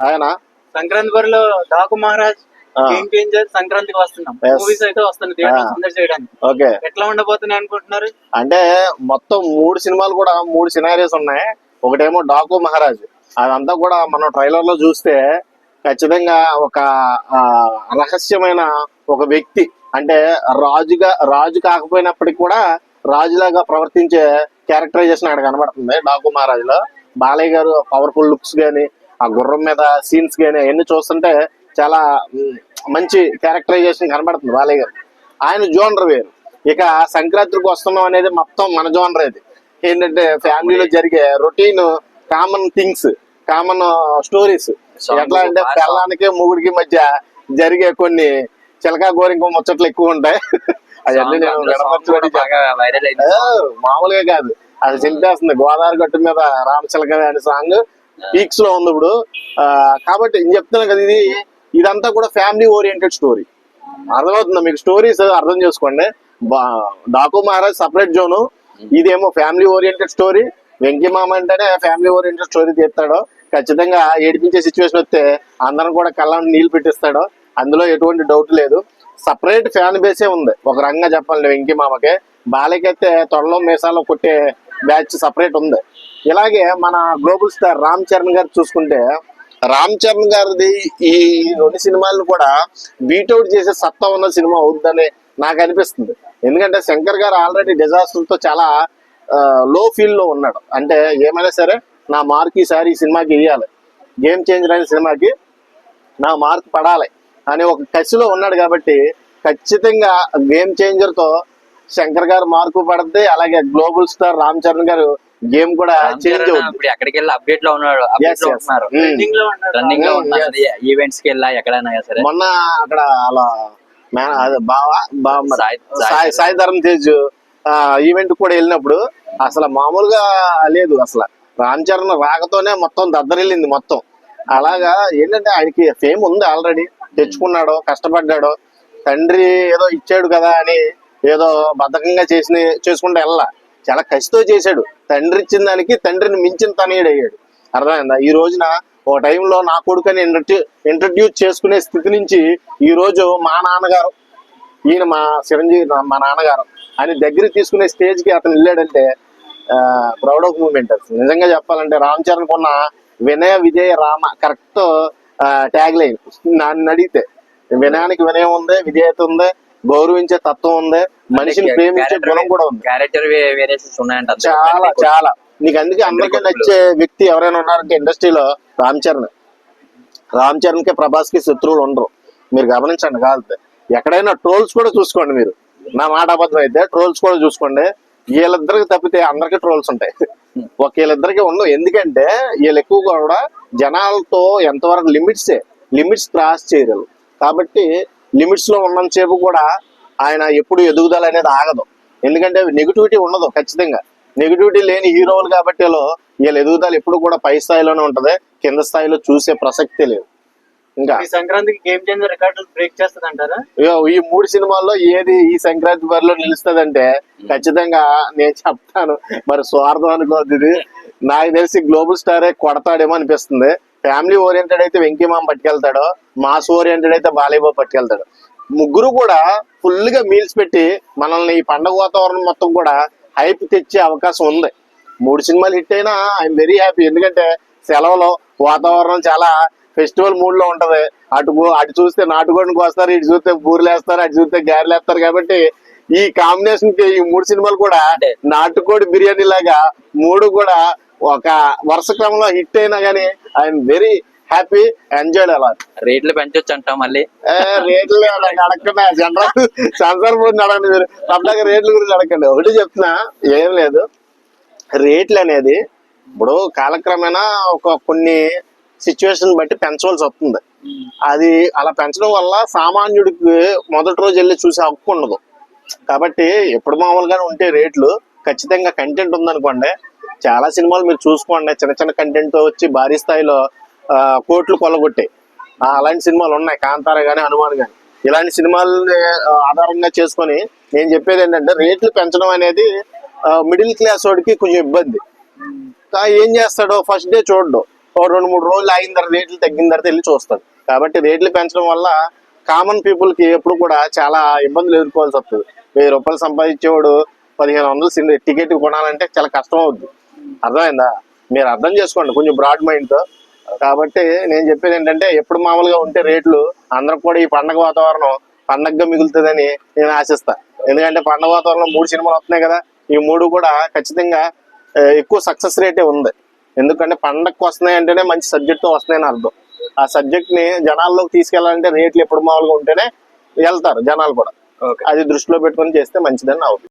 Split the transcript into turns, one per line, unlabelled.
ఆయన?
సంక్రాంతి బరిలో Daaku Maharaj. Game changer సంక్రాంతికి వస్తున్నాం. మూవీస్ అయితే వస్తున్నాయి థియేటర్
ఆ.
సందడి చేయడానికి.
ఓకే.
ఎట్లా ఉండబోతున్నాయి అనుకుంటున్నారు?
అంటే మొత్తం మూడు సినిమాలు కూడా మూడు సినారీస్ ఉన్నాయి. ఒకటేమో డాకు మహారాజ్. అదంతా కూడా మనం ట్రైలర్లో చూస్తే ఖచ్చితంగా ఒక రహస్యమైన ఒక వ్యక్తి అంటే రాజుగా రాజు కాకపోయినప్పటికీ కూడా రాజులాగా ప్రవర్తించే క్యారెక్టరైజేషన్ అక్కడ కనబడుతుంది డాకు మహారాజ్లో బాలయ్య గారు పవర్ఫుల్ లుక్స్ గాని ఆ గుర్రం మీద సీన్స్ గాని అవన్నీ చూస్తుంటే చాలా మంచి క్యారెక్టరైజేషన్ కనబడుతుంది బాలయ్య గారు. ఆయన జోనర్ వేరు. ఇక సంక్రాంతికి వస్తున్నాం అనేది మొత్తం మన జోనర్ ఇది ఏంటంటే ఫ్యామిలీలో జరిగే routine common things common stories ఎట్లా అంటే పిల్లానికి మొగుడికి మధ్య జరిగే కొన్ని చిలకా గోరింక ముచ్చట్లు ఎక్కువ ఉంటాయి. అవన్నీ నేను మామూలుగా కాదు. అది చింపేస్తుంది. గోదావరి గట్టు మీద రామచిలక అనే సాంగ్ పీక్స్లో ఉంది ఇప్పుడు. ఆ, కాబట్టి నేను చెప్తున్నాను కదా ఇది ఇదంతా కూడా ఫ్యామిలీ ఓరియంటెడ్ స్టోరీ అర్థమవుతుందా మీకు? స్టోరీస్ అర్థం చేసుకోండి. బా- డాకు మహారాజ్ సపరేట్ జోను ఇదేమో family oriented story Venky Mama అంటేనే ఫ్యామిలీ ఓరియంటెడ్ స్టోరీ తీస్తాడు. ఖచ్చితంగా ఏడిపించే సిచ్యువేషన్ వస్తే అందరం కూడా కళ్ళని నీళ్ళు పెట్టిస్తాడు. అందులో ఎటువంటి డౌట్ లేదు. సపరేట్ ఫ్యాన్ బేసే ఉంది. ఒక రంగా చెప్పాలి వెంకీ మామకి. బాలకైతే త్వరలో మీసాలో కొట్టే బ్యాచ్ సపరేట్ ఉంది. ఇలాగే మన గ్లోబల్ స్టార్ రామ్ చరణ్ గారు చూసుకుంటే రామ్ చరణ్ గారిది ఈ రెండు సినిమాలను కూడా బీటౌట్ చేసే సత్తా ఉన్న సినిమా అవుద్దని నాకు అనిపిస్తుంది. ఎందుకంటే శంకర్ గారు ఆల్రెడీ డిజాస్టర్తో చాలా లో ఫీల్లో ఉన్నాడు. అంటే ఏమైనా సరే నా మార్క్ ఈసారి ఈ సినిమాకి ఇవ్వాలి గేమ్ చేంజర్ అనే సినిమాకి నా మార్క్ పడాలి అని ఒక కసిలో ఉన్నాడు కాబట్టి ఖచ్చితంగా గేమ్ చేంజర్తో శంకర్ గారు మార్కు పడుతుంది అలాగే గ్లోబల్ స్టార్ రామ్ చరణ్ గారు గేమ్ కూడా చేంజ్
ఇప్పుడు ఎక్కడికి వెళ్ళి అప్డేట్లో ఉన్నాడు.
రన్నింగ్లో ఉన్నారు
రన్నింగ్లో
Mm,
ఉన్నారు ఈవెంట్స్కి వెళ్ళా ఎక్కడైనా సరే.
మొన్న అక్కడ అలా బావా.
సాయి- ధరమ్.
తేజ్ ఈవెంట్ కూడా వెళ్ళినప్పుడు అసలు మామూలుగా లేదు అసలు. రామ్ చరణ్ రాకతోనే మొత్తం దద్దరిల్లింది మొత్తం. అలాగా ఏంటంటే ఆయనకి ఫేమ్ ఉంది ఆల్రెడీ తెచ్చుకున్నాడు కష్టపడ్డాడు తండ్రి ఏదో ఇచ్చాడు కదా అని ఏదో బద్ధకంగా చేసిన చేసుకుంటే వెళ్ళా చాలా కసితో చేశాడు. తండ్రి ఇచ్చిన దానికి తండ్రిని మించిన తనయుడు అయ్యాడు. అర్థమైందా? ఈ రోజున ఓ టైంలో నా కొడుకుని ఇంట్రడ్యూస్ చేసుకునే స్థితి నుంచి ఈ రోజు మా నాన్నగారు ఈయన మా చిరంజీవి మా నాన్నగారు ఆయన దగ్గర తీసుకునే స్టేజ్కి అతను వెళ్ళాడంటే ప్రౌడ్ ఆఫ్ మూమెంట్ అసలు. నిజంగా చెప్పాలంటే రామ్ చరణ్ కొన్న Vinaya Vijaya Rama correct tagline నన్ను అడిగితే వినయానికి వినయం ఉంది విజయత ఉంది గౌరవించే తత్వం ఉంది. మనిషిని ప్రేమించే గుణం కూడా ఉంది.
క్యారెక్టర్ వేరియేషన్స్ ఉన్నాయంట.
చాలా చాలా. నీకు అందుకే అందరికీ. నచ్చే వ్యక్తి ఎవరైనా ఉన్నారంటే ఇండస్ట్రీలో రామ్ చరణ్. రామ్ చరణ్కి ప్రభాస్కి శత్రువులు ఉండరు. మీరు గమనించండి కాదు ఎక్కడైనా ట్రోల్స్ కూడా చూసుకోండి మీరు. నా మాట అబద్ధం అయితే ట్రోల్స్ కూడా చూసుకోండి. వీళ్ళిద్దరికి తప్పితే అందరికి ట్రోల్స్ ఉంటాయి. ఒక వీళ్ళిద్దరికి ఉండవు. ఎందుకంటే వీళ్ళు ఎక్కువ కూడా జనాలతో ఎంతవరకు లిమిట్సే. లిమిట్స్ క్రాస్ చేయరు కాబట్టి లిమిట్స్లో ఉన్నంతసేపు కూడా ఆయన ఎప్పుడు ఎదుగుదల అనేది ఆగదు. ఎందుకంటే నెగిటివిటీ ఉండదు ఖచ్చితంగా. నెగిటివిటీ లేని హీరోలు కాబట్టి వీళ్ళు ఎదుగుదల ఎప్పుడు కూడా పై స్థాయిలోనే ఉంటది. కింద స్థాయిలో చూసే ప్రసక్తే లేదు. ఇంకా
ఈ సంక్రాంతికి గేమ్ చేంజర్ రికార్డులు బ్రేక్ చేస్తుంది అంటారా
ఈ మూడు సినిమాల్లో ఏది ఈ సంక్రాంతి బరిలో నిలుస్తుందంటే ఖచ్చితంగా నేను చెప్తాను. మరి స్వార్థం అనుకోవద్దు ఇది. నాకు తెలిసి గ్లోబల్ స్టారే కొడతాడేమో అనిపిస్తుంది. ఫ్యామిలీ ఓరియంటెడ్ అయితే వెంకీ మామ పట్టుకెళ్తాడు మాస్ ఓరియంటెడ్ అయితే బాలయ్యబాబు పట్టుకెళ్తాడు. ముగ్గురు కూడా ఫుల్గా మీల్స్ పెట్టి మనల్ని ఈ పండగ వాతావరణం మొత్తం కూడా హైప్ తెచ్చే అవకాశం ఉంది. మూడు సినిమాలు హిట్ అయినా ఐఎమ్ వెరీ హ్యాపీ. ఎందుకంటే సెలవులో వాతావరణం చాలా ఫెస్టివల్ మూడ్లో ఉంటది. అటు అటు చూస్తే నాటుకోడికి వస్తారు ఇటు చూస్తే బూరెలు వేస్తారు అటు చూస్తే గారెలు వేస్తారు కాబట్టి ఈ కాంబినేషన్కి ఈ మూడు సినిమాలు కూడా నాటుకోడి బిర్యానీ లాగా మూడు కూడా ఒక వరుస క్రమంలో హిట్ అయినా గానీ ఐఎమ్ వెరీ హ్యాపీ ఎంజాయ్డ్ అలా
రేట్లు పెంచొచ్చు అంటాం మళ్ళీ
రేట్లు అడగకుండా జనరల్ సెన్సార్ బోర్డు అడగండి మీరు. పబ్లిక్ రేట్ల గురించి అడగండి. ఒకటి చెప్తున్నా ఏం లేదు. రేట్లు అనేది ఇప్పుడు కాలక్రమేణా ఒక కొన్ని సిచ్యువేషన్ బట్టి పెంచవలసి వస్తుంది. అది అలా పెంచడం వల్ల సామాన్యుడికి మొదటి రోజు వెళ్ళి చూసే హక్కు ఉండదు. కాబట్టి ఎప్పుడు మామూలుగానే ఉంటే రేట్లు ఖచ్చితంగా కంటెంట్ ఉందనుకోండి చాలా సినిమాలు మీరు చూసుకోండి. చిన్న చిన్న కంటెంట్ వచ్చి భారీ స్థాయిలో కోట్లు కొల్లగొట్టాయి అలాంటి సినిమాలు ఉన్నాయి. కాంతార కానీ హనుమాన్ కానీ ఇలాంటి సినిమాలని ఆధారంగా చేసుకొని నేను చెప్పేది ఏంటంటే రేట్లు పెంచడం అనేది మిడిల్ క్లాస్ వాడికి కొంచెం ఇబ్బంది. ఏం చేస్తాడో ఫస్ట్ డే చూడడు. ఓ రెండు మూడు రోజులు అయిన తర్వాత రేట్లు తగ్గిన తర్వాత వెళ్ళి చూస్తాడు. కాబట్టి రేట్లు పెంచడం వల్ల కామన్ పీపుల్కి ఎప్పుడు కూడా చాలా ఇబ్బందులు ఎదుర్కోవాల్సి వస్తుంది. వెయ్యి రూపాయలు సంపాదించేవాడు పదిహేను వందలు సినిమా టికెట్ కొనాలంటే చాలా కష్టం అవుద్ది. అర్థమైందా? మీరు అర్థం చేసుకోండి కొంచెం బ్రాడ్ మైండ్తో. కాబట్టి నేను చెప్పేది ఏంటంటే ఎప్పుడు మామూలుగా ఉంటే రేట్లు అందరికి కూడా ఈ పండగ వాతావరణం పండగగా మిగులుతుందని నేను ఆశిస్తా. ఎందుకంటే పండగ వాతావరణం మూడు సినిమాలు వస్తున్నాయి కదా ఈ మూడు కూడా ఖచ్చితంగా ఎక్కువ సక్సెస్ రేటే ఉంది. ఎందుకంటే పండగకు వస్తున్నాయి అంటేనే మంచి సబ్జెక్ట్తో వస్తున్నాయని అర్థం. ఆ సబ్జెక్ట్ని జనాల్లోకి తీసుకెళ్ళాలంటే రేట్లు ఎప్పుడు మామూలుగా ఉంటేనే వెళ్తారు జనాలు కూడా. అది దృష్టిలో పెట్టుకొని చేస్తే మంచిదని నా ఒపీనియన్